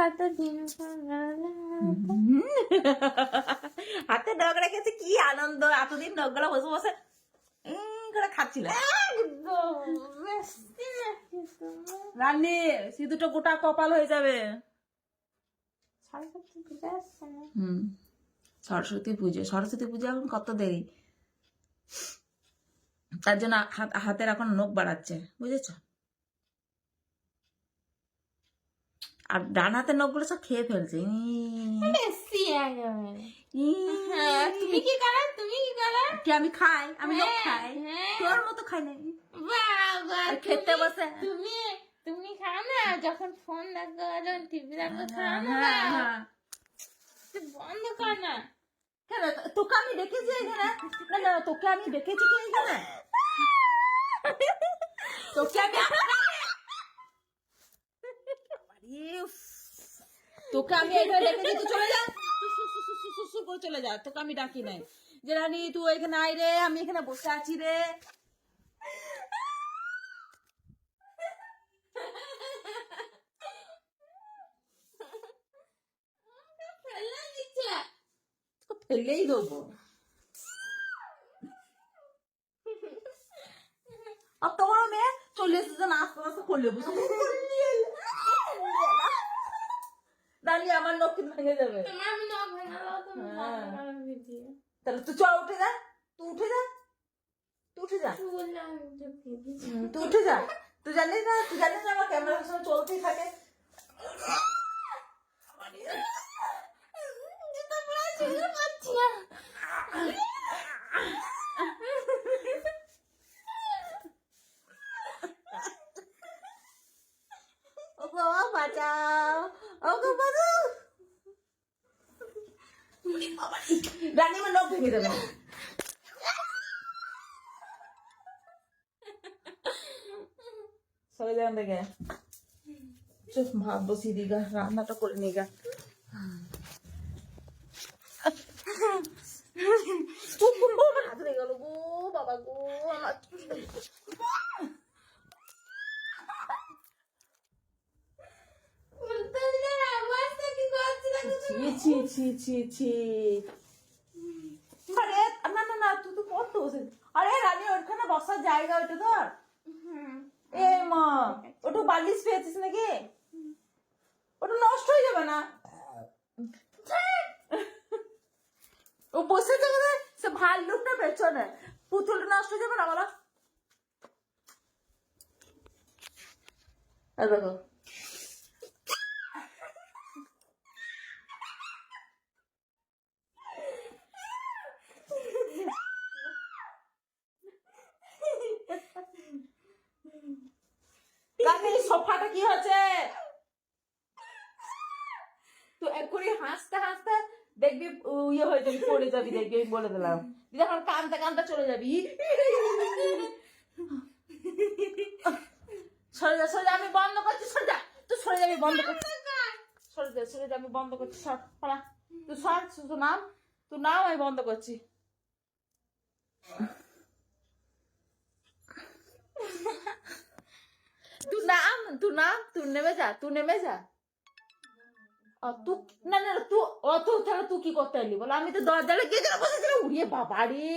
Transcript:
হাতে নখ রেখেছে কি আনন্দ এতদিন নখগুলো বসে বসে করে খাচ্ছিল গোটা কপাল হয়ে যাবে। হুম সরস্বতী পুজো সরস্বতী পুজো এখন কত দেরি? তার জন্য হাতের এখন নখ বাড়াচ্ছে বুঝেছ? আর ডান হাতের নখগুলো সব খেয়ে ফেলছে। হ্যাঁ, তুমি কি করো? তুমি কি করো? কি আমি খাই? আমি নখ হ্যাঁ, খাই? হ্যাঁ। তোর মতো খাই না খেতে বসে। তুমি তুমি খাও না? যখন ফোন দেখো যখন টিভি দেখো খাও না? বন্ধ কর না। কেন? তোকে আমি দেখেছি এখানে? না না তোকে আমি দেখেছি কি এখানে? তোকে আমি। তোকে আমি চলে যা তোকে আমি ডাকি নাই। যে রানী, তুই এখানে আয় রে, আমি এখানে বসে আছি রে। আর তোমার মেয়ে চলে এসেছে না আস্তে আস্তে করলে বুঝতে আমার লক্ষ্মী ভেঙে যাবে। তোমার আমি নখ ভেঙালো তুমি হ্যাঁ। ভিডিও তাহলে তুই চ উঠে যা তুই উঠে যা তুই উঠে যা। চুল তুই উঠে যা। তুই জানিস না তুই জানিস না আমার ক্যামেরার সময় চলতেই থাকে। চুল ওগো বাঁচাও। ওগো বাঁচাও। রানী আমার দেখে। চুপ ভাত বসিয়ে দিগা রান্নাটা করে নিগা আমার হাত লেগে গেল গো বাবা গো আমার উল্টো দিকে অবস্থা কি করছে দেখো ছি ছি ছি ছি। আরে না না না তুই তো কত আরে রানী ওখানে বসার জায়গা ওটা ধর। এ মা ওটা বালিশ পেয়েছিস নাকি? ওটা নষ্ট হয়ে যাবে না? ও বসে যাবে সে ভাল্লুকটা পেছনে। পুতুলটা নষ্ট হয়ে যাবে না বলো? দেখো। সোফাটা কি হচ্ছে তো এক্ষুনি হাসতে হাসতে দেখবি ইয়ে হয়ে যাবি, পড়ে যাবি, দেখবি, আমি বলে দিলাম। দিদি, এখন কানতে কানতে চলে যাবি। সরে যা, সরে আমি বন্ধ করছি, সরে যা। তুই সরে যাবি, বন্ধ করছি সরে যা সরে যা, আমি বন্ধ করছি, সর, পালা। তুই সর তুই নাম। তুই নাম আমি বন্ধ করছি তুই নাম তুই নাম নেমে যা, তুই নেমে যা। তুই না না তুই অত তাহলে তুই কি করতে এলি? বল, আমি তো দরজাটা গিয়ে বসেছিলাম। উড়িয়ে বাবা রে